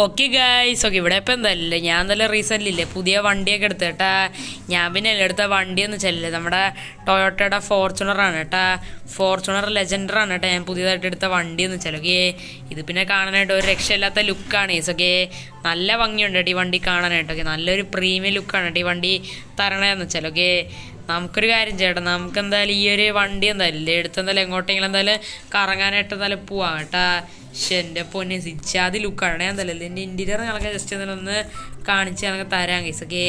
Okay guys okay ഇവിടെ ഇപ്പം എന്തായാലും ഞാൻ നല്ല റീസെന്റ് ഇല്ലേ പുതിയ വണ്ടിയൊക്കെ എടുത്ത് കേട്ടാ. ഞാൻ പിന്നെ അല്ല എടുത്ത വണ്ടിയൊന്നും ചെല്ലില്ല നമ്മുടെ ടൊയോട്ടയുടെ ഫോർച്യൂണറാണ് കേട്ടാ. ഫോർച്യൂണർ ലെജൻഡറാണ് കേട്ടോ. ഞാൻ പുതിയതായിട്ട് എടുത്ത വണ്ടിയൊന്നും വെച്ചാൽ ഓക്കെ ഇത് പിന്നെ കാണാനായിട്ട് ഒരു രക്ഷയില്ലാത്ത ലുക്കാണ് ഈസ് ഓക്കെ നല്ല ഭംഗിയുണ്ട് ഈ വണ്ടി കാണാനായിട്ട്. ഓക്കെ നല്ലൊരു പ്രീമിയം ലുക്കാണ് കേട്ടോ ഈ വണ്ടി തരണേന്ന് വെച്ചാൽ ഓക്കെ നമുക്കൊരു കാര്യം ചേട്ടാ നമുക്ക് എന്തായാലും ഈ ഒരു വണ്ടി എന്തായാലും എടുത്തെന്തായാലും എങ്ങോട്ടെങ്കിലും എന്തായാലും കറങ്ങാനായിട്ട് എന്തായാലും പോവാം കേട്ടാ. പക്ഷെ പൊന്നെ സിച്ചാതി ലുക്കാണ് ഞാൻ എന്തായാലും ഇതിന്റെ ഇന്റീരിയർ ഞങ്ങൾക്ക് ജസ്റ്റ് ഒന്ന് കാണിച്ച് ഞങ്ങൾക്ക് തരാം ഗൈസ് ഓക്കെ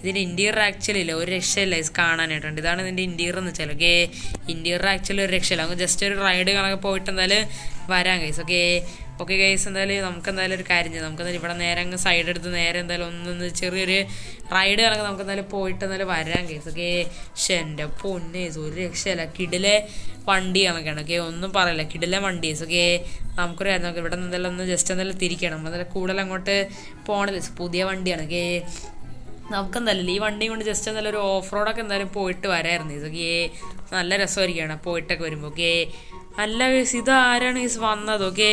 ഇതിന്റെ ഇന്റീരിയർ ആക്ച്വലി ഇല്ല ഒരു രക്ഷയില്ല ഗൈസ് കാണാനായിട്ടുണ്ട്. ഇതാണ് ഇതിന്റെ ഇന്റീരിയർ എന്ന് വെച്ചാൽ ഓക്കെ ഇന്റീരിയർ ആക്ച്വലി ഒരു രക്ഷയില്ല. നമുക്ക് ജസ്റ്റ് ഒരു റൈഡ് കണക്കെ പോയിട്ട് എന്തായാലും വരാം ഗൈസ് ഓക്കെ ഓക്കെ ഗൈസ് എന്തായാലും നമുക്ക് എന്തായാലും ഒരു കാര്യം ചെയ്യാം. നമുക്ക് എന്തായാലും ഇവിടെ നേരെ അങ്ങ് സൈഡ് എടുത്ത് നേരെ എന്തായാലും ഒന്നൊന്ന് ചെറിയൊരു റൈഡ് കണക്ക് നമുക്ക് എന്തായാലും പോയിട്ട് എന്തായാലും വരാം ഗൈസ് ഓക്കെ? പക്ഷെ എന്റെ പൊന്നെ ഒരു രക്ഷയല്ല. കിടിലെ വണ്ടി കണക്കാണ്. ഓക്കെ? ഒന്നും പറയില്ല. കിടിലെ വണ്ടി. ഓക്കെ? നമുക്കൊരു കാര്യം നമുക്ക് ഇവിടെ എന്തായാലും ഒന്ന് ജസ്റ്റ് എന്തായാലും തിരിക്കണം. എന്തായാലും കൂടുതൽ അങ്ങോട്ട് പോകണില്ല പുതിയ വണ്ടിയാണ്. ഓക്കെ? നമുക്ക് എന്തായാലും ഈ വണ്ടിയും കൊണ്ട് ജസ്റ്റ് എന്തായാലും ഒരു ഓഫ് റോഡൊക്കെ എന്തായാലും പോയിട്ട് വരായിരുന്നു. ഇതൊക്കെ നല്ല രസമായിരിക്കുകയാണ്. പോയിട്ടൊക്കെ വരുമ്പോൾ ഓക്കെ? അല്ല ഗൈസ് ഇത് ആരാണ് ഈസ് വന്നത് ഓക്കെ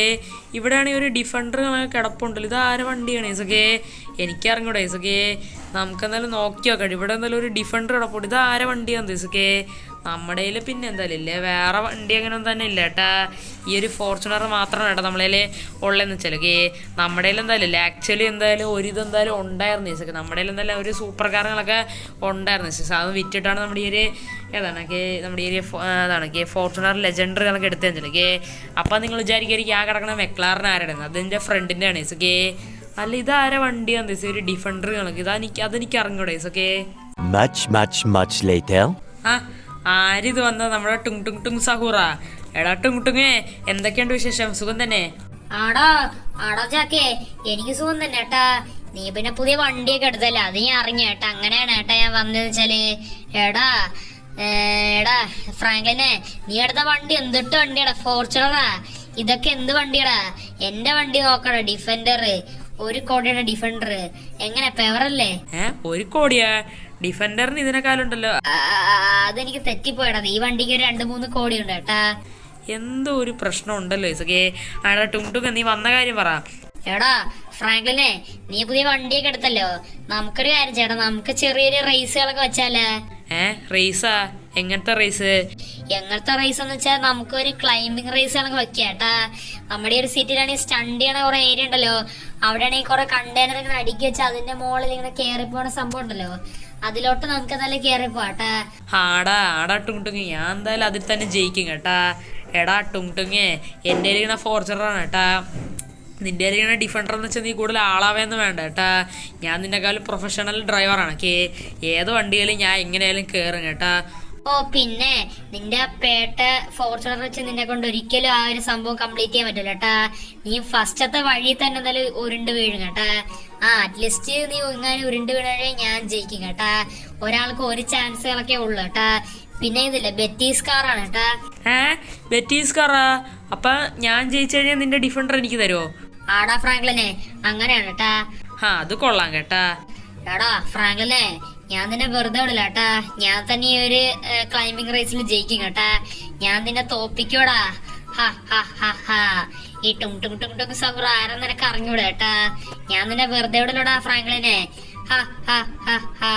ഇവിടെയാണെങ്കിൽ ഒരു ഡിഫൻഡർ കിടപ്പുണ്ടല്ലോ ഇത് ആരെ വണ്ടിയാണ് ഈസ് ഓക്കെ എനിക്കറിഞ്ഞൂടെ ഈസ് ഓക്കെ നമുക്ക് എന്തായാലും നോക്കി നോക്കാം ഇവിടെ എന്തായാലും ഒരു ഡിഫൻഡർ കിടപ്പുണ്ട് ഇത് ആരെ വണ്ടിയാണ് ഈസ് ഓക്കെ നമ്മുടെ കയ്യിൽ പിന്നെ എന്തായാലും ഇല്ലേ. വേറെ വണ്ടി അങ്ങനെ തന്നെ ഇല്ല കേട്ടാ. ഈ ഒരു ഫോർച്യൂണർ മാത്രമാണ് കേട്ടോ നമ്മളെ ഉള്ളതെന്ന് വെച്ചാൽ ഓക്കെ നമ്മുടെ കയ്യിൽ എന്തായാലും ഇല്ല. ആക്ച്വലി എന്തായാലും ഒരു ഇത് എന്തായാലും ഉണ്ടായിരുന്നു ചേച്ചി നമ്മുടെ കയ്യിൽ എന്തായാലും ഒരു സൂപ്പർ കാറുകളൊക്കെ ഉണ്ടായിരുന്നു ചേച്ചി അത് വിറ്റിട്ടാണ് നമ്മുടെ ഈ ഒരു ഏതാണ് നമ്മുടെ ഈ അതാണ് കെ ഫോർച്യൂണർ ലെജൻഡർ കണക്ക് എടുത്തു വെച്ചാൽ ഓക്കെ അപ്പം നിങ്ങൾ വിചാരിക്കുക ആ കിടക്കണ മെക്ലാറിന് ആരുടെ അതെന്റെ ഫ്രണ്ടിന്റെ ആണ് ചേച്ചി കെ അല്ല ഇതാരെ വണ്ടിയാണ് ചേച്ചി ഒരു ഡിഫൻഡർ കണക്ക് ഇതാ എനിക്ക് അതെനിക്ക് അറിഞ്ഞൂടെ ചേച്ചി okay Much, much, much later. ആ ആരിത് വന്നത്? നമ്മുടെ ടുങ് ടുങ് ടുങ് സഹൂറ. എടാ ടുങ് ടുങ്ങേ എന്തൊക്കെയുണ്ട് വിശേഷം? സുഖം തന്നെ? ആടാ ആടാ ചാക്കേ എനിക്ക് സുഖം തന്നെ ഏട്ടാ നീ പിന്നെ പുതിയ വണ്ടിയൊക്കെ എടുത്തല്ലേ? അത് ഞാൻ അറിഞ്ഞ ഏട്ടാ അങ്ങനെയാണ് ഏട്ടാ ഞാൻ വന്നതെന്ന് വെച്ചാൽ. എടാ എടാ ഫ്രാങ്ക്ലിനെ നീ എടുത്ത വണ്ടി എന്തിട്ട് വണ്ടിയാടാ? ഫോർച്യൂണറാ? ഇതൊക്കെ എന്ത് വണ്ടിയാടാ? എന്റെ വണ്ടി നോക്കടാ ഡിഫൻഡർ ഒരു കോടിയുടെ ഡിഫൻഡർ എങ്ങനെ? പെവറല്ലേ? ഒരു കോടിയാ? ഡിഫൻഡറിന് ഇതിനെക്കാളുണ്ടല്ലോ. അതെനിക്ക് തെറ്റിപ്പോയടാ. ഈ വണ്ടിക്ക് ഒരു രണ്ട് മൂന്ന് കോടി ഉണ്ട് കേട്ടാ. എന്തോ ഒരു പ്രശ്നം ഉണ്ടല്ലോ ഇസക്കെ ആടാ ടുങ് നീ വന്ന കാര്യം പറ. എടാ ഫ്രാങ്ക്ലിനെ നീ പുതിയ വണ്ടിയൊക്കെ എടുത്തല്ലോ. നമുക്കൊരു കാര്യം ചേട്ടാ നമുക്ക് ചെറിയൊരു റേസുകളൊക്കെ വെച്ചാലേ. ഏ റേസാ? എങ്ങനത്തെ റേസ്? എങ്ങനത്തെ റേസ് എന്ന് വെച്ചാൽ നമുക്കൊരു ക്ലൈംബിംഗ് റേസ് വെക്കാം വെക്കാട്ടാ നമ്മുടെ ഒരു സിറ്റിയിലാണെങ്കിൽ സ്റ്റണ്ട് ചെയ്യണ കുറെ ഏരിയ ഉണ്ടല്ലോ. അവിടെയാണെങ്കിൽ കുറെ കണ്ടെയ്നർ ഇങ്ങനെ അടുക്കി വെച്ച് അതിന്റെ മുകളിൽ ഇങ്ങനെ കയറി പോണ സംഭവം ഉണ്ടല്ലോ. അതിലോട്ട് നമുക്ക് എന്തായാലും കയറി പോട്ടാ ആടാ ആടാ ടുങ് ഞാൻ എന്തായാലും അതിൽ തന്നെ ജയിക്കും കേട്ടാ. എടാ ടുങ് ടുങ്ങേ എന്റെ ഇരിക്കണ ഫോർച്ചറാണ് കേട്ടാ. നിന്റെ ഇരിക്കണ ഡിഫൻഡർ എന്ന് വെച്ചാൽ നീ കൂടുതൽ ആളാവേന്ന് വേണ്ട കേട്ടാ. ഞാൻ നിന്നെക്കാളും പ്രൊഫഷണൽ ഡ്രൈവറാണ് കേ ഏത് വണ്ടിയിലും ഞാൻ എങ്ങനെയായാലും കയറും കേട്ടാ. ഓ പിന്നെ നിന്റെ പേട്ട ഫോർച്യൂണർ വെച്ച് നിന്നെ കൊണ്ട് ഒരിക്കലും ആ ഒരു സംഭവം കംപ്ലീറ്റ് ചെയ്യാൻ പറ്റില്ല കേട്ടാ. നീ ഫസ്റ്റത്തെ വഴി തന്നെ എന്തായാലും ഉരുണ്ട് വീഴും കേട്ടാ. ആ അറ്റ്ലീസ്റ്റ് നീ ഇങ്ങനെ ഉരുണ്ട് വീണേ ഞാൻ ജയിക്കും കേട്ടാ. ഒരാൾക്ക് ഒരു ചാൻസുകളൊക്കെ ഉള്ളു കേട്ടാ. പിന്നെ ഇതില്ല ബെറ്റീസ് കാറാണ് കേട്ടാ. ഏ? ബെറ്റീസ് കാറാ അപ്പൊ ഞാൻ ജയിച്ചു കഴിഞ്ഞാൽ നിന്റെ ഡിഫൻഡർ എനിക്ക് തരുമോ ആടാ ഫ്രാങ്ക്ലിനെ അങ്ങനെയാണ് കേട്ടാ. ആ അത് കൊള്ളാം കേട്ടാ. എടാ ഫ്രാങ്ക്ലിനെ ഞാൻ നിന്നെ വെറുതെ വിടില്ല കേട്ടാ. ഞാൻ തന്നെ ഒരു ക്ലൈമ്പിംഗ് റേസിൽ ജയിക്കും കേട്ടാ. ഞാൻ നിന്നെ തോപ്പിക്കോടാ. ഈ ടും ടും ടും ടും സൗറ ആരും നിനക്ക് അറിഞ്ഞൂടാ ഞാൻ നിന്നെ വെറുതെ വിടലോടാ ഫ്രാങ്ക്ലിനെ. ഹാ, ഹാ, ഹാ, ഹാ.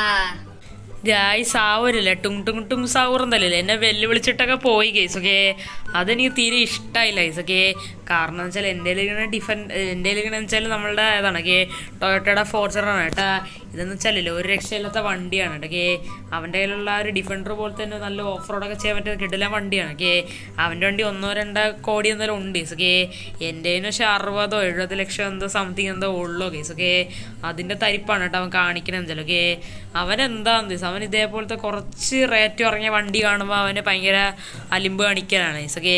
രായി സാവൂരല്ലേ ടും ടും ടും സാവൂറെന്നല്ലേ എന്നെ വെല്ലുവിളിച്ചിട്ടൊക്കെ പോയി കേസ് ഓക്കെ അതെനിക്ക് തീരെ ഇഷ്ടമായില്ല കേസ് ഓക്കെ കാരണം എന്ന് വെച്ചാൽ എന്റെ ഇങ്ങനെ ഡിഫൻ എന്റെ ഇങ്ങനെ വെച്ചാൽ നമ്മളുടെ ഏതാണ് കേ ടൊയോട്ടയുടെ ഫോർച്ചറാണ് കേട്ടാ. ഇതെന്ന് വെച്ചാലല്ലേ ഒരു രക്ഷയില്ലാത്ത വണ്ടിയാണ് കേട്ടോ കേ അവന്റെ കയ്യിലുള്ള ഒരു ഡിഫൻഡർ പോലെ തന്നെ നല്ല ഓഫ് റോഡൊക്കെ ചെയ്യാൻ പറ്റിയ കിട്ടില്ല വണ്ടിയാണ് കേ അവന്റെ വണ്ടി ഒന്നോ രണ്ടോ കോടി എന്തായാലും ഉണ്ട് കേസ് ഓക്കെ എന്റെ പക്ഷേ അറുപതോ എഴുപത് ലക്ഷം എന്തോ സംതിങ് എന്തോ ഉള്ളൂ കേസ് ഓക്കെ അതിന്റെ തരിപ്പാണ് കേട്ടോ അവൻ കാണിക്കണമെന്ന് വെച്ചാൽ ഓക്കെ അവൻ എന്താന്ന് അവൻ ഇതേപോലത്തെ കുറച്ച് റേറ്റ് കുറഞ്ഞ വണ്ടി കാണുമ്പോൾ അവന് ഭയങ്കര അലിമ്പ് കാണിക്കാനാണ് ഇസൊക്കെ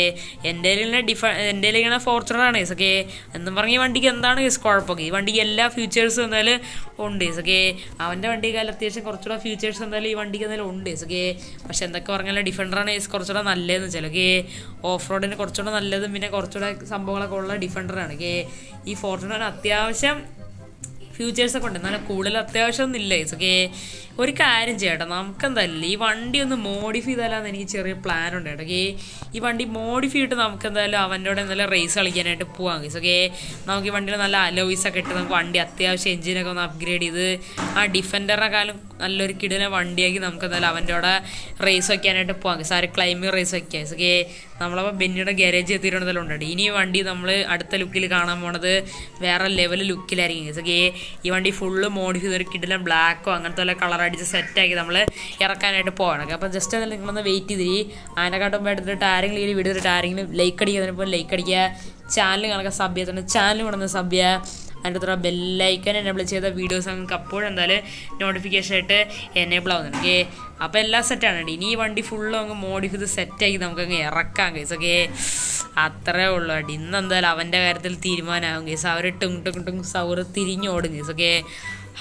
എന്റെ ഇങ്ങനെ ഡിഫ എന്റെ ഇങ്ങനെ ഫോർച്യൂണറാണ് ഇസൊക്കെ എന്നും പറഞ്ഞ വണ്ടിക്ക് എന്താണ് ഇസ് കുഴപ്പമൊക്കെ? ഈ വണ്ടിക്ക് എല്ലാ ഫീച്ചേഴ്സും എന്തായാലും ഉണ്ട്. ഇസൊക്കെ അവന്റെ വണ്ടിക്കാൽ അത്യാവശ്യം കുറച്ചുകൂടെ ഫീച്ചേഴ്സ് എന്തായാലും ഈ വണ്ടിക്ക് എന്തായാലും ഉണ്ട്. ഇസൊക്കെ പക്ഷെ എന്തൊക്കെ പറഞ്ഞാലും ഡിഫൻഡറാണ് ഇസ് കുറച്ചുകൂടെ നല്ലതെന്ന് വെച്ചാൽ ഓക്കെ ഓഫ് റോഡിന് കുറച്ചുകൂടെ നല്ലതും പിന്നെ കുറച്ചുകൂടെ സംഭവങ്ങളൊക്കെ ഉള്ള ഡിഫൻഡറാണ് ഓക്കെ ഈ ഫോർച്യൂണർ അത്യാവശ്യം ഫ്യൂച്ചേഴ്സ് ഒക്കെ ഉണ്ട്. എന്നാലും കൂടുതൽ അത്യാവശ്യം ഒന്നും ഇല്ല ഓക്കെ ഒരു കാര്യം ചെയ്യട്ടെ നമുക്കെന്തായാലും ഈ വണ്ടി ഒന്ന് മോഡിഫൈ ചെയ്താലാന്ന് എനിക്ക് ചെറിയ പ്ലാൻ ഉണ്ട് കേട്ടോ ഓക്കെ ഈ വണ്ടി മോഡിഫൈ ചെയ്തിട്ട് നമുക്ക് എന്തായാലും അവന്റെ എന്തായാലും റേസ് കളിക്കാനായിട്ട് പോകാം ഗൈസ് ഓക്കെ നമുക്ക് ഈ വണ്ടിയിൽ നല്ല അലോയ്സ് ഒക്കെ ഇട്ട് നമുക്ക് വണ്ടി അത്യാവശ്യം എഞ്ചിനൊക്കെ ഒന്ന് അപ്ഗ്രേഡ് ചെയ്ത് ആ ഡിഫൻഡറിനെക്കാളും നല്ലൊരു കിടിലെ വണ്ടിയാക്കി നമുക്ക് എന്തായാലും അവന്റെ കൂടെ റേസ് വയ്ക്കാനായിട്ട് പോകാം ഗൈസ് ആ ക്ലൈമ്പിംഗ് റേസ് വയ്ക്കാം ഗൈസ് ഓക്കെ നമ്മളപ്പോൾ ബെന്നിയുടെ ഗാരേജ് എത്തിയിട്ടുണ്ടെങ്കിലും ഉണ്ട് ഇനി ഈ വണ്ടി നമ്മൾ അടുത്ത ലുക്കിൽ കാണാൻ പോണത് വേറെ ലെവൽ ലുക്കിലായിരിക്കും ഓക്കെ ഈ വണ്ടി ഫുള്ള് മോഡിഫൈ ഒരു കിഡിലും ബ്ലാക്കോ അങ്ങനത്തെ വല്ല കളർ അടിച്ച് സെറ്റാക്കി നമ്മൾ ഇറക്കാനായിട്ട് പോകണം അപ്പോൾ ജസ്റ്റ് അതിൽ നിങ്ങളൊന്ന് വെയിറ്റ് ചെയ്തിരി. അതിനെക്കാട്ടും എടുത്തിട്ട് ആരെങ്കിലും ഈ വീഡിയോ എടുത്തിട്ട് ആരെങ്കിലും ലൈക്ക് അടിക്കുന്നതിന് ലൈക്ക് അടിക്കുക. ചാനൽ കണക്കെ സബ് ചെയ്തിട്ടുണ്ട് ചാനൽ കൊണ്ടൊന്ന് സബ് ചെയ്യുക അതിന്റെ അത്ര ബെല്ലൈക്കൻ എനേബിൾ ചെയ്ത വീഡിയോസ് നിങ്ങൾക്ക് അപ്പോഴും എന്തായാലും നോട്ടിഫിക്കേഷൻ ആയിട്ട് എനേബിൾ ആവുന്നുണ്ട് ഓക്കെ അപ്പോൾ എല്ലാം സെറ്റാണ് ഇനി ഈ വണ്ടി ഫുള്ളും അങ്ങ് മോഡിഫൈ ചെയ്ത് സെറ്റാക്കി നമുക്കങ്ങ് ഇറക്കാം കേസ് ഓക്കെ അത്രേ ഉള്ളൂ അടി ഇന്ന് എന്തായാലും അവന്റെ കാര്യത്തിൽ തീരുമാനമാകും കേസ് അവർ ടുങ് ടുങ് ടുങ് സൗറ് തിരിഞ്ഞോടും കേസ് ഓക്കെ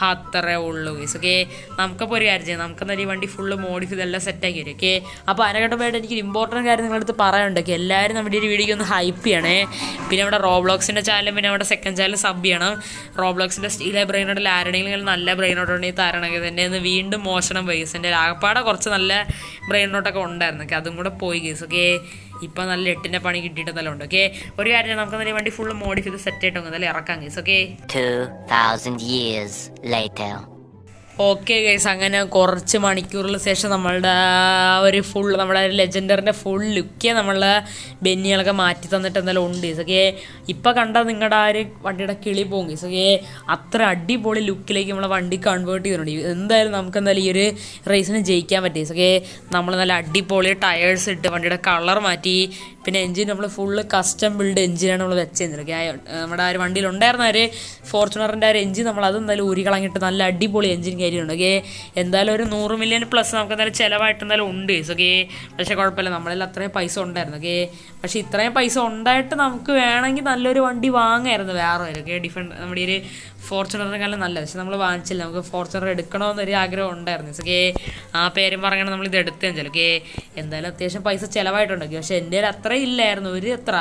അത്രേ ഉള്ളൂ ഗൈസ് ഓക്കെ നമുക്കപ്പോൾ ഒരു കാര്യം ചെയ്യാം. നമുക്ക് എന്തായാലും ഈ വണ്ടി ഫുള്ള് മോഡിഫൈ ചെയ്തെല്ലാം സെറ്റാക്കി വരും ഓക്കെ അപ്പോൾ അതിനെക്കാട്ടുമായിട്ട് എനിക്ക് ഇമ്പോർട്ടന്റ് കാര്യം നിങ്ങളുടെ അടുത്ത് പറയാനുണ്ട് ഓക്കെ എല്ലാവരും നമ്മുടെ ഒരു വീഡിയോക്ക് ഒന്ന് ഹൈപ്പ് ചെയ്യണേ. പിന്നെ നമ്മുടെ റോബ്ലോക്സിന്റെ ചാനലും പിന്നെ നമ്മുടെ സെക്കൻഡ് ചാനൽ സബ് ചെയ്യണം. റോബ്ലോക്സിന്റെ സ്റ്റീലെ ബ്രെയിനോട്ടിൽ ആരുടെയെങ്കിലും നല്ല ബ്രെയിനോട്ടുണ്ടെങ്കിൽ തരണമെങ്കിൽ തന്നെ ഒന്ന് വീണ്ടും മോശണം കേസ് എന്റെ ആകപ്പാടെ കുറച്ച് നല്ല ബ്രെയിനോട്ടൊക്കെ ഉണ്ടായിരുന്നു ഓക്കെ അതും കൂടെ പോയി ഗൈസ് ഓക്കെ ഇപ്പം നല്ല എട്ടിന്റെ പണി കിട്ടിയിട്ട് നല്ല ഉണ്ട് ഓക്കെ ഒരു കാര്യം നമുക്ക് നല്ല വണ്ടി ഫുൾ മോഡിഫൈ സെറ്റ് ആയിട്ട് ഇറക്കാം case okay 2,000 years later. Okay guys അങ്ങനെ കുറച്ച് മണിക്കൂറിന് ശേഷം നമ്മളുടെ ഒരു ഫുൾ നമ്മുടെ ലെജൻഡറിന്റെ ഫുൾ ലുക്കേ നമ്മളുടെ ബെന്നികളൊക്കെ മാറ്റി തന്നിട്ട് എന്തായാലും ഉണ്ട്. ഗൈസ് ഓക്കെ ഇപ്പം കണ്ടാൽ നിങ്ങളുടെ ആ ഒരു വണ്ടിയുടെ കിളി പോകും. ഗൈസ് ഓക്കെ അത്ര അടിപൊളി ലുക്കിലേക്ക് നമ്മളെ വണ്ടി കൺവേർട്ട് ചെയ്തിട്ടുണ്ട്. എന്തായാലും നമുക്ക് എന്തായാലും ഈ ഒരു റേസിന് ജയിക്കാൻ പറ്റി. ഗൈസ് ഓക്കെ നമ്മൾ നല്ല അടിപൊളി ടയേഴ്സ് ഇട്ട് വണ്ടിയുടെ കളർ മാറ്റി. പിന്നെ എഞ്ചിൻ നമ്മൾ ഫുള്ള് കസ്റ്റം ബിൽഡ് എഞ്ചിനാണ് നമ്മൾ വെച്ചിരുന്നത് നമ്മുടെ ആ ഒരു വണ്ടിയിൽ ഉണ്ടായിരുന്ന ഒരു ഫോർച്യൂണറിന്റെ ആ ഒരു എഞ്ചിൻ നമ്മൾ അത് എന്തായാലും ഊരി കളഞ്ഞിട്ട് നല്ല അടിപൊളി എഞ്ചിൻ കയറിയിട്ടുണ്ട് ഓക്കെ എന്തായാലും ഒരു നൂറ് മില്യൺ പ്ലസ് നമുക്ക് എന്തായാലും ചിലവായിട്ട് എന്തായാലും ഉണ്ട്. ഓക്കെ പക്ഷേ കുഴപ്പമില്ല. നമ്മളിൽ അത്രയും പൈസ ഉണ്ടായിരുന്നു. ഓക്കെ പക്ഷേ ഇത്രയും പൈസ ഉണ്ടായിട്ട് നമുക്ക് വേണമെങ്കിൽ നല്ലൊരു വണ്ടി വാങ്ങായിരുന്നു വേറെ ഓക്കെ ഡിഫറെന്റ് നമ്മുടെ ഒരു ഫോർച്യൂണറിനെക്കാളും നല്ലത്. പക്ഷെ നമ്മൾ വാങ്ങിച്ചില്ല. നമുക്ക് ഫോർച്യൂണർ എടുക്കണമെന്നൊരു ആഗ്രഹം ഉണ്ടായിരുന്നു. ഓക്കെ ആ പേരും പറയണം നമ്മൾ ഇത് എടുത്തേ ചില ഓക്കെ എന്തായാലും അത്യാവശ്യം പൈസ ചിലവായിട്ടുണ്ട്. പക്ഷേ എന്റെ കയ്യിൽ അത്ര ഇല്ലായിരുന്നു. ഒരു എത്ര?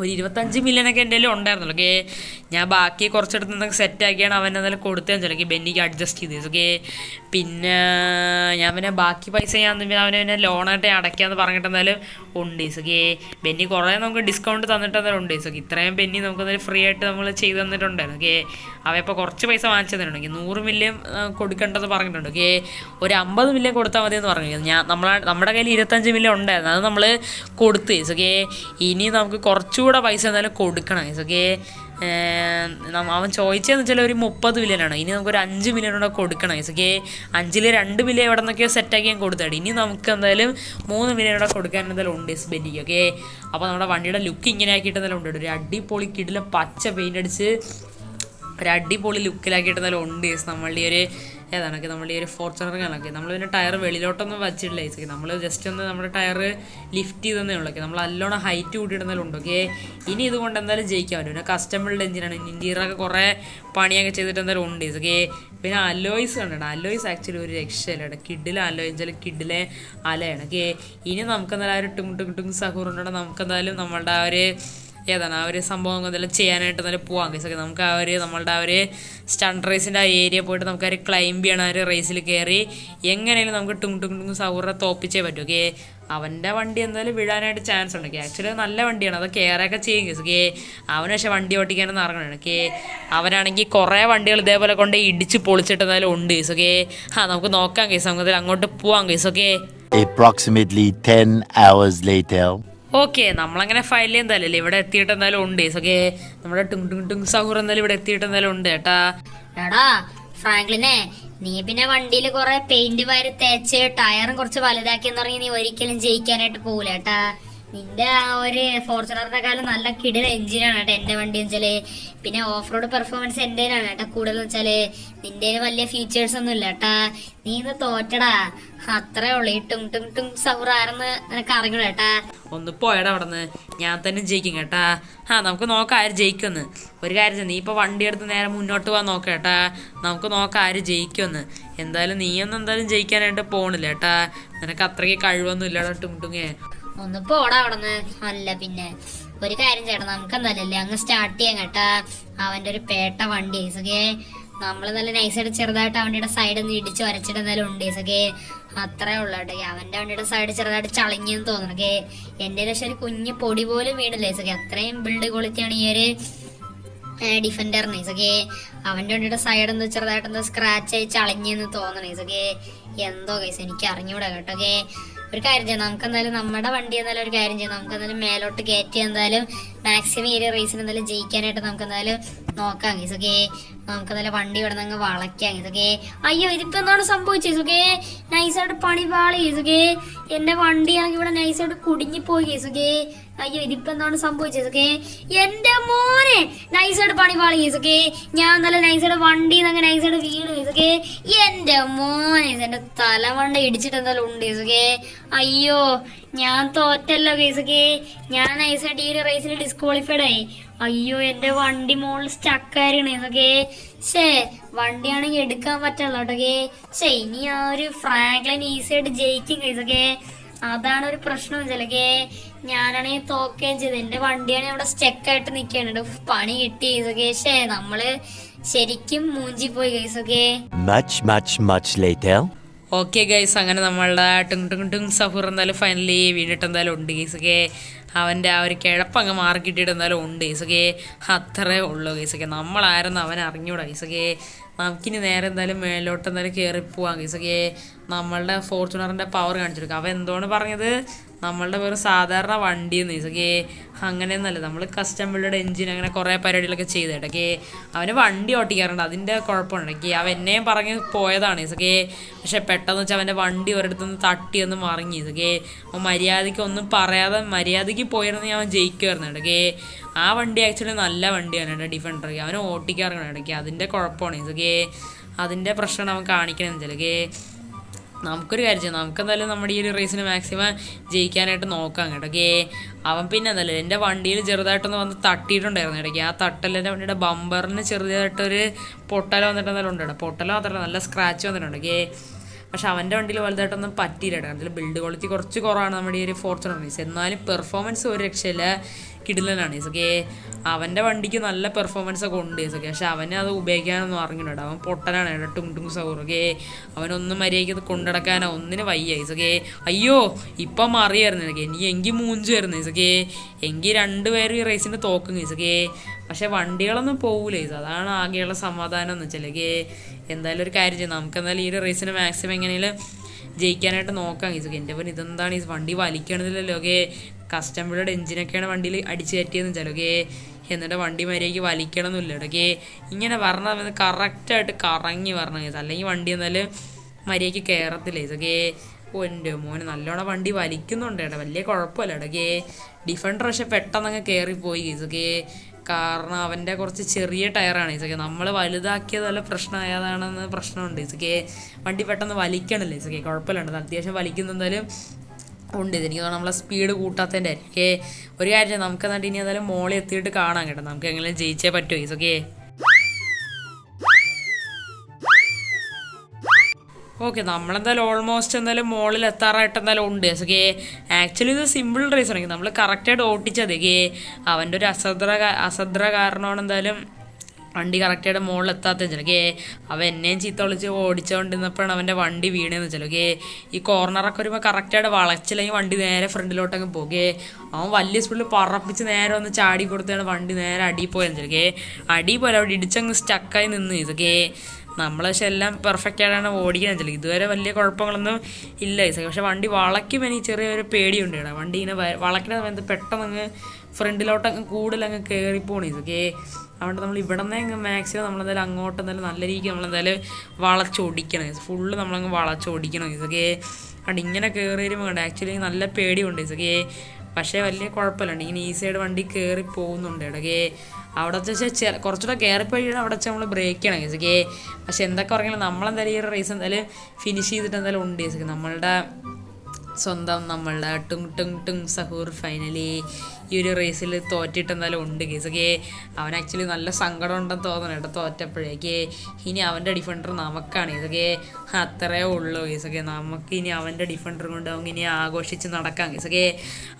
ഒരു ഇരുപത്തഞ്ച് മില്യനൊക്കെ എന്റെ ഉണ്ടായിരുന്നുള്ളൂ. ഓക്കെ ഞാൻ ബാക്കി കുറച്ചെടുത്ത് നിന്നൊക്കെ സെറ്റ് ആക്കിയാണ് അവൻ എന്നാലും കൊടുത്തതെന്ന് വെച്ചാൽ ബെന്നിക്ക് അഡ്ജസ്റ്റ് ചെയ്തത് ഓക്കെ പിന്നെ ഞാൻ പിന്നെ ബാക്കി പൈസ ഞാൻ അവനെ ലോണായിട്ട് അടയ്ക്കാന്ന് പറഞ്ഞിട്ട് എന്തായാലും ഉണ്ട് ഓക്കെ ബെന്നി കുറേ നമുക്ക് ഡിസ്കൗണ്ട് തന്നിട്ട് തന്നെ ഉണ്ട് ഓക്കെ ഇത്രയും ബെന്നി നമുക്ക് അതിൽ ഫ്രീ ആയിട്ട് നമ്മൾ ചെയ്ത് തന്നിട്ടുണ്ടായിരുന്നു ഓക്കെ അവ ഇപ്പോൾ കുറച്ച് പൈസ വാങ്ങിച്ചു തന്നിട്ടുണ്ടെങ്കിൽ നൂറ് മില്യൺ കൊടുക്കേണ്ടത് പറഞ്ഞിട്ടുണ്ട്. ഓക്കെ ഒരു അമ്പത് മില്യൺ കൊടുത്താൽ മതി എന്ന് പറഞ്ഞു ഞാൻ നമ്മളെ നമ്മുടെ കയ്യിൽ ഇരുപത്തഞ്ച് മില്യൺ ഉണ്ടായിരുന്നു. അത് നമ്മൾ കൊടുത്ത് ഓക്കെ ഇനി നമുക്ക് കുറച്ചുകൂടെ പൈസ എന്തായാലും കൊടുക്കണം ഓക്കെ അവൻ ചോദിച്ചതെന്ന് വെച്ചാൽ ഒരു മുപ്പത് ആണ്. ഇനി നമുക്കൊരു അഞ്ച് മില്യൺ കൂടെ കൊടുക്കണം ഓക്കെ അഞ്ചിൽ രണ്ട് മില്യൺ എവിടെ നിന്നൊക്കെയോ സെറ്റാക്കി ഞാൻ കൊടുത്താടി ഇനി നമുക്ക് എന്തായാലും മൂന്ന് മില്യൺ കൂടെ കൊടുക്കാൻ എന്തായാലും ഉണ്ട് ബെന്നിക്ക് ഓക്കെ അപ്പോൾ നമ്മുടെ വണ്ടിയുടെ ലുക്ക് ഇങ്ങനെ ആക്കിയിട്ട് എന്തായാലും ഉണ്ട്. ഒരു അടിപൊളി കിടിലം പച്ച പെയിന്റ് അടിച്ച് ഒരു അടിപൊളി ലുക്കിലാക്കിയിട്ട് നല്ല ഉണ്ട് ഈസ് നമ്മളുടെ ഒരു ഏതാണൊക്കെ നമ്മളുടെ ഒരു ഫോർച്യൂണർ കണക്ക്. നമ്മൾ പിന്നെ ടയർ വെളിയിലോട്ടൊന്നും വച്ചിട്ടില്ല ഈസ് നമ്മൾ ജസ്റ്റ് ഒന്ന് നമ്മുടെ ടയർ ലിഫ്റ്റ് ചെയ്തെന്നേ ഉള്ളൂ. നമ്മൾ നല്ലോണം ഹൈറ്റ് കൂട്ടിയിടുന്നതിലും ഉണ്ട്. ഓക്കെ ഇനി ഇതുകൊണ്ട് എന്തായാലും ജയിക്കാൻ പറ്റും. പിന്നെ കസ്റ്റമറുടെ എഞ്ചിനാണ് ഇന്റീരിയറൊക്കെ കുറേ പണിയൊക്കെ ചെയ്തിട്ട് എന്തായാലും ഉണ്ട് ഓക്കെ പിന്നെ അലോയ്സ് കണ്ടിട്ട് അലോയ്സ് ആക്ച്വലി ഒരു രക്ഷയില്ല കിഡിലെ അലോയ് വെച്ചാൽ കിഡിലെ അലയാണ്. ഓക്കെ ഇനി നമുക്ക് എന്തായാലും ഒരു ടുങ് ടുങ് ടുങ് സഹൂറുണ്ടോ നമുക്ക് എന്തായാലും നമ്മളുടെ ആ ഒരു ഏതാണ് ആ ഒരു സംഭവം എന്തെങ്കിലും ചെയ്യാനായിട്ട് തന്നെ പോവാം. കേസൊക്കെ നമുക്ക് ആ ഒരു നമ്മളുടെ ആ ഒരു സ്റ്റണ്ട് റേസിന്റെ ആ ഏരിയ പോയിട്ട് നമുക്ക് ആ ഒരു ക്ലൈംബ് ചെയ്യണം ആ ഒരു റേസിൽ കയറി എങ്ങനെയാലും നമുക്ക് ടുങ് ടുങ് ടുങ് സൗറെ തോപ്പിച്ചേ പറ്റൂ ഓക്കെ അവന്റെ വണ്ടി എന്തായാലും വിടാനായിട്ട് ചാൻസ് ഉണ്ട് ആക്ച്വലി നല്ല വണ്ടിയാണ് അത് കയറൊക്കെ ചെയ്യും കേസ് ഓക്കെ അവന് പക്ഷേ വണ്ടി ഓട്ടിക്കാനൊന്നും ഇറങ്ങണം ഓക്കെ അവനാണെങ്കിൽ കുറേ വണ്ടികൾ ഇതേപോലെ കൊണ്ട് ഇടിച്ച് പൊളിച്ചിട്ട് എന്തായാലും ഉണ്ട് കേസ് ഓക്കെ ആ നമുക്ക് നോക്കാം കേസ് നമുക്ക് അങ്ങോട്ട് പോവാം case okay Approximately 10 hours later. Okay നമ്മളങ്ങനെ ഫയൽ എന്തായാലും ഇവിടെ എത്തിയിട്ട് എന്തായാലും ഉണ്ട്. ഓക്കെ നമ്മുടെ ടുങ് ടുങ് ടുങ് സഹൂർ എന്തായാലും ഇവിടെ എത്തിയിട്ട് എന്തായാലും ഉണ്ട് ഏട്ടാ എടാ ഫ്രാങ്ക്ലിനെ നീ പിന്നെ വണ്ടിയിൽ കുറെ പെയിന്റ് വാരി തേച്ച് ടയറും കുറച്ച് വലുതാക്കി എന്ന് പറഞ്ഞ് നീ ഒരിക്കലും ജയിക്കാനായിട്ട് പോകൂല ഏട്ടാ നിന്റെ ആ ഒരു ഫോർച്യൂണറിനെക്കാളും നല്ല കിടിൽ എഞ്ചിനാണ് കേട്ടോ എന്റെ വണ്ടി വെച്ചാൽ. പിന്നെ ഓഫ് റോഡ് പെർഫോമൻസ് എന്റേനാണ് കേട്ടോ കൂടുതൽ വെച്ചാൽ. നിന്റെ വലിയ ഫീച്ചേഴ്സ് ഒന്നും ഇല്ല കേട്ടാ. നീ ഇന്ന് തോറ്റടാ. അത്രേ ഉള്ളു. ഈ ടും ടും ടും സൗറാരെന്ന് നിനക്ക് അറിയണം കേട്ടാ. ഒന്ന് പോയടാ അവിടെ നിന്ന് ഞാൻ തന്നെ ജയിക്കും കേട്ടാ. ആ നമുക്ക് നോക്കാം ആര് ജയിക്കുമെന്ന്. ഒരു കാര്യം നീ ഇപ്പോൾ വണ്ടി എടുത്ത് നേരെ മുന്നോട്ട് പോകാൻ നോക്കാം കേട്ടാ. നമുക്ക് നോക്കാം ആര് ജയിക്കുമെന്ന്. എന്തായാലും നീയൊന്നും എന്തായാലും ജയിക്കാനായിട്ട് പോണില്ല കേട്ടാ. നിനക്ക് അത്രയ്ക്ക് കഴിവൊന്നും ഇല്ലടാ ടും ടുങ്ങേ ഒന്ന് പോടാ അവിടുന്ന്. അല്ല പിന്നെ ഒരു കാര്യം ചേട്ടാ നമുക്ക് എന്തായാലും അങ്ങ് സ്റ്റാർട്ട് ചെയ്യാൻ കേട്ടാ. അവന്റെ ഒരു പേട്ട വണ്ടി ഐസൊക്കെ നമ്മൾ നല്ല നൈസായിട്ട് ചെറുതായിട്ട് അവന്റെ സൈഡ് ഒന്ന് ഇടിച്ച് വരച്ചിട്ട് എന്തായാലും ഉണ്ട് ഐസൊക്കെ അത്രേ ഉള്ളൂ കേട്ടോ. അവന്റെ വണ്ടിയുടെ സൈഡ് ചെറുതായിട്ട് ചളിഞ്ഞെന്ന് തോന്നണം കേ എന്റെ പക്ഷെ ഒരു കുഞ്ഞ് പൊടി പോലും വീണില്ല ഐസൊക്കെ അത്രയും ബിൽഡ് ക്വാളിറ്റിയാണ് ഈ ഒരു ഡിഫൻഡറിന് ഇസൊക്കെ അവന്റെ വണ്ടിയുടെ സൈഡ് എന്താ ചെറുതായിട്ട് എന്താ സ്ക്രാച്ച് ആയി ചളിഞ്ഞെന്ന് തോന്നണം ഇസൊക്കെ എന്തോ കേസ് എനിക്ക് അറിഞ്ഞൂടാ കേട്ടോ ഓക്കെ. ഒരു കാര്യം ചെയ്യാം. നമുക്ക് എന്തായാലും നമ്മുടെ വണ്ടി എന്തായാലും ഒരു കാര്യം ചെയ്യാം. നമുക്ക് എന്തായാലും മേലോട്ട് കയറ്റി എന്തായാലും മാക്സിമം ഒരു റേസിന് എന്തായാലും ജയിക്കാനായിട്ട് നമുക്ക് എന്തായാലും നോക്കാം ഇതൊക്കെ നമുക്ക് എന്തായാലും വണ്ടി ഇവിടെ നിന്ന് വളയ്ക്കാം ഇതൊക്കെ അയ്യോ ഇതിപ്പോ എന്താണ് സംഭവിച്ചത് ഇതൊക്കെ നൈസായിട്ട് പണി പാളി ഇതൊക്കെ എന്റെ വണ്ടി ആണെങ്കിൽ ഇവിടെ നൈസായിട്ട് കുടുങ്ങി പോയി ഇതൊക്കെ അയ്യോ ഇതിപ്പോ എന്താണ് സംഭവിച്ചത് ഇതൊക്കെ എന്റെ മോനെ നൈസായിട്ട് പണി പാളി ഇതൊക്കെ ഞാൻ നല്ല നൈസായിട്ട് വണ്ടി അങ്ങനെ നൈസായിട്ട് വീണു ഇതൊക്കെ എന്റെ മോനെ എന്റെ തലമണ്ട ഇടിച്ചിട്ട് എന്തായാലും ഉണ്ട് ഓക്കെ അയ്യോ ഞാൻ തോറ്റല്ലോ കേസൊക്കെ ഞാൻ ഐസ് ഒരു റേസിൽ ഡിസ്ക്വാളിഫൈഡ് ആയി. അയ്യോ എന്റെ വണ്ടി മോളിൽ സ്റ്റക്കായിരുന്നു ഇതൊക്കെ ഷേ വണ്ടിയാണെങ്കിൽ എടുക്കാൻ പറ്റല്ലോ കേട്ടോക്കെ ഷേ ഇനി ആ ഒരു ഫ്രാങ്ക്ലൈൻ ഈസി ആയിട്ട് ജയിക്കും കേസൊക്കെ അതാണ് ഒരു പ്രശ്നം ചിലക്കെ ഞാനാണെങ്കിൽ തോക്കുകയും ചെയ്ത് എന്റെ വണ്ടിയാണ് അവിടെ സ്റ്റക്കായിട്ട് നിൽക്കുകയാണ്. പണി കിട്ടി കേസൊക്കെ ഷേ നമ്മൾ ശരിക്കും മൂഞ്ചി പോയി കേസൊക്കെ ഓക്കെ ഗൈസ് അങ്ങനെ നമ്മളുടെ ടുങ് ടുങ് ടുങ് സഫൂർ എന്തായാലും ഫൈനലി വീണിട്ട് എന്തായാലും ഉണ്ട് ഗൈസൊക്കെ അവന്റെ ആ ഒരു കിഴപ്പങ്ങ് മാറി കിട്ടിയിട്ട് എന്തായാലും ഉണ്ട്. ഈസകേ അത്രേ ഉള്ളൂ ഈസകെ നമ്മളായിരുന്നു അവൻ അറിഞ്ഞൂടാ. ഈസകേ നമുക്കിനി നേരെ എന്തായാലും മേലോട്ട് എന്തായാലും കയറി പോവാം. ഈസകെ നമ്മളുടെ ഫോർച്യൂണറിന്റെ പവർ കാണിച്ചു കൊടുക്കുക അവൻ എന്തോന്ന് പറഞ്ഞത്? നമ്മളുടെ വെറും സാധാരണ വണ്ടി എന്ന് ഈസകെ അങ്ങനെയൊന്നല്ല നമ്മൾ കസ്റ്റം ബിൽഡ് എഞ്ചിൻ അങ്ങനെ കുറേ പരിപാടികളൊക്കെ ചെയ്തിട്ടൊക്കെ അവന് വണ്ടി ഓട്ടിക്കാറുണ്ട്. അതിന്റെ കുഴപ്പമുണ്ടെങ്കിൽ അവൻ എന്നെയും പറഞ്ഞ് പോയതാണ് ഈസകെ പക്ഷെ പെട്ടെന്ന് വെച്ചാൽ അവന്റെ വണ്ടി ഒരിടത്തുനിന്ന് തട്ടി മറങ്ങി മറിഞ്ഞു അവൻ മര്യാദയ്ക്ക് ഒന്നും പറയാതെ മര്യാദയ്ക്ക് പോയിരുന്നെങ്കിൽ അവൻ ജയിക്കുമായിരുന്നു ഇടയ്ക്ക് ആ വണ്ടി ആക്ച്വലി നല്ല വണ്ടിയാണ് കേട്ടോ ഡിഫൻഡർ അവന് ഓട്ടിക്കാറുണ്ട് ഇടയ്ക്ക്. അതിന്റെ കുഴപ്പമാണ്. കേ അതിന്റെ പ്രശ്നമാണ് അവൻ കാണിക്കണമെന്ന് ചിലക്ക് നമുക്കൊരു കാര്യം ചെയ്യാം. നമുക്ക് എന്തായാലും നമ്മുടെ ഈ ഒരു റേസിന് മാക്സിമം ജയിക്കാനായിട്ട് നോക്കാം കേട്ടോ. ഓക്കേ അവൻ പിന്നെ എന്തായാലും എന്റെ വണ്ടിയിൽ ചെറുതായിട്ടൊന്ന് വന്ന് തട്ടിയിട്ടുണ്ടായിരുന്നു ഇടയ്ക്ക്. ആ തട്ടൽ എന്റെ വണ്ടിയുടെ ബമ്പറിന് ചെറുതായിട്ടൊരു പൊട്ടൽ വന്നിട്ട് ഉണ്ട് കേട്ടോ. പൊട്ടൽ മാത്രമല്ല നല്ല സ്ക്രാച്ച് വന്നിട്ടുണ്ട്. പക്ഷെ അവന്റെ വണ്ടിയിൽ വലുതായിട്ടൊന്നും പറ്റിയില്ല അതിൽ ബിൽഡ് ക്വാളിറ്റി കുറച്ച് കുറവാണ് നമ്മുടെ ഈ ഒരു ഫോർച്യൂണർ മീൻസ് എന്നാലും പെർഫോമൻസ് ഒരു രക്ഷയില്ല. കിടിലനാണ് ഇസൊക്കെ അവന്റെ വണ്ടിക്ക് നല്ല പെർഫോമൻസ് ഒക്കെ ഉണ്ട് ഇസൊക്കെ പക്ഷെ അവനെ അത് ഉപയോഗിക്കാനൊന്നും അറിഞ്ഞിട്ടുണ്ട് അവൻ പൊട്ടനാണ് കേട്ടോ. ടുങ് ടുങ് സൗറൊക്കെ അവനൊന്നും മര്യാദയ്ക്ക് അത് കൊണ്ടുനടക്കാനോ ഒന്നിന് വയ്യ ഇസൊക്കെ അയ്യോ ഇപ്പം മാറിയായിരുന്നു എനിക്ക് എനിക്ക് എങ്കിൽ വരുന്നു ഇസൊക്കെ എങ്കിൽ രണ്ടുപേരും ഈ റേസിന് തോക്കും ഇസൊക്കെ പക്ഷെ വണ്ടികളൊന്നും പോകൂലേ അതാണ് ആകെയുള്ള സമാധാനം എന്ന് വെച്ചാൽ എന്തായാലും ഒരു കാര്യം ചെയ്യാം. നമുക്ക് എന്തായാലും ഈ ഒരു റേസിന് മാക്സിമം എങ്ങനെയും ജയിക്കാനായിട്ട് നോക്കാം ഈസ് എന്റെ പോലെ ഇതെന്താണ്? ഈ വണ്ടി വലിക്കണതില്ലല്ലോ ഓക്കെ കസ്റ്റം ബിൽഡ് എഞ്ചിനൊക്കെയാണ് വണ്ടിയിൽ അടിച്ചു കയറ്റിയെന്ന് വെച്ചാൽ ഓക്കെ എന്നിട്ട് വണ്ടി മര്യാദയ്ക്ക് വലിക്കണമെന്നില്ല ഇടയ്ക്ക് ഇങ്ങനെ പറഞ്ഞാൽ കറക്റ്റായിട്ട് കറങ്ങി വരണം കേസ് അല്ലെങ്കിൽ വണ്ടി എന്നാലും മര്യാദയ്ക്ക് കയറത്തില്ല ഇതൊക്കെ എന്റെ മോനെ നല്ലോണം വണ്ടി വലിക്കുന്നുണ്ട് ഏട്ടാ വലിയ കുഴപ്പമില്ല ഇടയ്ക്ക് ഡിഫൻഡർ പക്ഷെ പെട്ടെന്ന് അങ്ങ് കയറിപ്പോയി ഇതൊക്കെ കാരണം അവന്റെ കുറച്ച് ചെറിയ ടയറാണ് ഇതൊക്കെ നമ്മൾ വലുതാക്കിയത് വല്ല പ്രശ്നമായതാണെന്ന് പ്രശ്നമുണ്ട്. ഇതൊക്കെ വണ്ടി പെട്ടെന്ന് വലിക്കണല്ലേ ഇതൊക്കെ കുഴപ്പമില്ല അത്യാവശ്യം വലിക്കുന്ന എന്തായാലും ഉണ്ട്. എനിക്ക് തോന്നുന്നു നമ്മളെ സ്പീഡ് കൂട്ടാത്തതിന്റെ ആയിരിക്കും. ഒരു കാര്യം നമുക്ക് എന്നിട്ട് ഇനി എന്തായാലും മോളിൽ എത്തിയിട്ട് കാണാം കേട്ടോ. നമുക്ക് എങ്ങനെ ജയിച്ചേ പറ്റുമോ ഇതൊക്കെ ഓക്കെ നമ്മളെന്തായാലും ഓൾമോസ്റ്റ് എന്തായാലും മോളിൽ എത്താറായിട്ട് എന്തായാലും ഉണ്ട്. ഓക്കെ ആക്ച്വലി ഇത് സിമ്പിൾ റേസ് ആണെങ്കിൽ നമ്മൾ കറക്റ്റായിട്ട് ഓട്ടിച്ചത് കേ അവന്റെ ഒരു അസദ്ര അസദ്ര കാരണമാണ് എന്തായാലും വണ്ടി കറക്റ്റായിട്ട് മുകളിൽ എത്താത്ത വെച്ചാലേ അവൻ എന്നെയും ചീത്ത വിളിച്ച് ഓടിച്ചുകൊണ്ടിരുന്നപ്പോഴാണ് അവന്റെ വണ്ടി വീണേന്ന് ഓക്കെ ഈ കോർണറൊക്കെ വരുമ്പോൾ കറക്റ്റായിട്ട് വളച്ചില്ലെങ്കിൽ വണ്ടി നേരെ ഫ്രണ്ടിലോട്ടങ്ങ് പോകേ അവൻ വലിയ സ്പീഡിൽ പറപ്പിച്ച് നേരെ ഒന്ന് ചാടി കൊടുത്താണ് വണ്ടി നേരെ അടിയിൽ പോയെന്ന് ചിലക്കെ അടിയിൽ പോലെ അവിടെ ഇടിച്ചങ്ങ് സ്റ്റക്കായി നിന്ന് ഇതൊക്കെ നമ്മൾ പക്ഷെ എല്ലാം പെർഫെക്റ്റ് ആയിട്ടാണ് ഓടിക്കുന്നത് ഇതുവരെ വലിയ കുഴപ്പങ്ങളൊന്നും ഇല്ല ഇസ പക്ഷെ വണ്ടി വളയ്ക്കും എനിക്ക് ചെറിയൊരു പേടിയുണ്ട് കേട്ടോ. വണ്ടി ഇങ്ങനെ വളയ്ക്കുന്ന സമയത്ത് പെട്ടെന്ന് അങ്ങ് ഫ്രണ്ടിലോട്ട് അങ്ങ് കൂടുതൽ അങ്ങ് കയറിപ്പോണി ഇതൊക്കെ അതുകൊണ്ട് നമ്മൾ ഇവിടെ നിന്ന് അങ്ങ് മാക്സിമം നമ്മളെന്തായാലും അങ്ങോട്ട് എന്തായാലും നല്ല രീതിക്ക് നമ്മളെന്തായാലും വളച്ചൊടിക്കണം ഫുള്ള് നമ്മളങ്ങ് വളച്ചൊടിക്കണം ഇതൊക്കെ അവിടെ ഇങ്ങനെ കയറി വരുമ്പോൾ ആക്ച്വലി നല്ല പേടിയുണ്ട് ഇതൊക്കെ പക്ഷേ വലിയ കുഴപ്പമില്ല. ഇങ്ങനെ ഈ സൈഡ് വണ്ടി കയറി പോകുന്നുണ്ട്. ഇടയ്ക്ക് അവിടെ വെച്ചാൽ കുറച്ചുകൂടെ കയറിപ്പോയി അവിടെ വെച്ചാൽ നമ്മൾ ബ്രേക്ക് ചെയ്യണം കേസൊക്കെ പക്ഷെ എന്തൊക്കെ പറഞ്ഞാലും നമ്മളെന്തായാലും ഈ ഒരു റേസ് എന്തായാലും ഫിനിഷ് ചെയ്തിട്ട് എന്തായാലും ഉണ്ട് കേസൊക്കെ നമ്മളുടെ സ്വന്തം നമ്മളുടെ ടുങ് ടുങ് ടുങ് സഹൂർ ഫൈനലി ഈ ഒരു റേസിൽ തോറ്റിട്ട് എന്തായാലും ഉണ്ട് കേസൊക്കെ അവൻ ആക്ച്വലി നല്ല സങ്കടം ഉണ്ടെന്ന് തോന്നണം കേട്ടോ തോറ്റപ്പോഴേക്ക്. ഇനി അവന്റെ ഡിഫൻഡർ നമുക്കാണ് ഇതൊക്കെ അത്രേ ഉള്ളൂ കേസൊക്കെ നമുക്ക് ഇനി അവന്റെ ഡിഫൻഡർ കൊണ്ട് നമുക്ക് ഇനി ആഘോഷിച്ച് നടക്കാം കേസൊക്കെ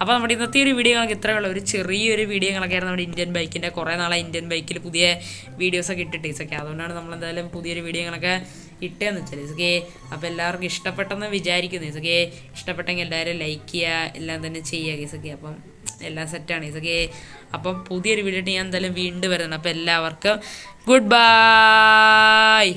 അപ്പോൾ നമ്മുടെ ഇന്നത്തെ ഒരു വീഡിയോ നമുക്ക് ഇത്രേ ഉള്ളൂ. ഒരു ചെറിയൊരു വീഡിയോകളൊക്കെ ആയിരുന്നു നമ്മുടെ ഇന്ത്യൻ ബൈക്കിന്റെ കുറേ നാളെ ഇന്ത്യൻ ബൈക്കിൽ പുതിയ വീഡിയോസൊക്കെ ഇട്ടിട്ട് കേസൊക്കെ അതുകൊണ്ടാണ് നമ്മൾ എന്തായാലും പുതിയൊരു വീഡിയോകളൊക്കെ ഇട്ടതെന്ന് വെച്ചാൽ ഇസൊക്കെ അപ്പോൾ എല്ലാവർക്കും ഇഷ്ടപ്പെട്ടെന്ന് വിചാരിക്കുന്നു. ഇസൊക്കെ ഇഷ്ടപ്പെട്ടെങ്കിൽ എല്ലാവരും ലൈക്ക് ചെയ്യുക എല്ലാം തന്നെ ചെയ്യുക ഇസൊക്കെ അപ്പം എല്ലാം സെറ്റാണ് ഇതൊക്കെ അപ്പം പുതിയൊരു വീഡിയോ ഞാൻ എന്തായാലും വീണ്ടും വരുന്നുണ്ട് അപ്പം എല്ലാവർക്കും ഗുഡ് ബൈ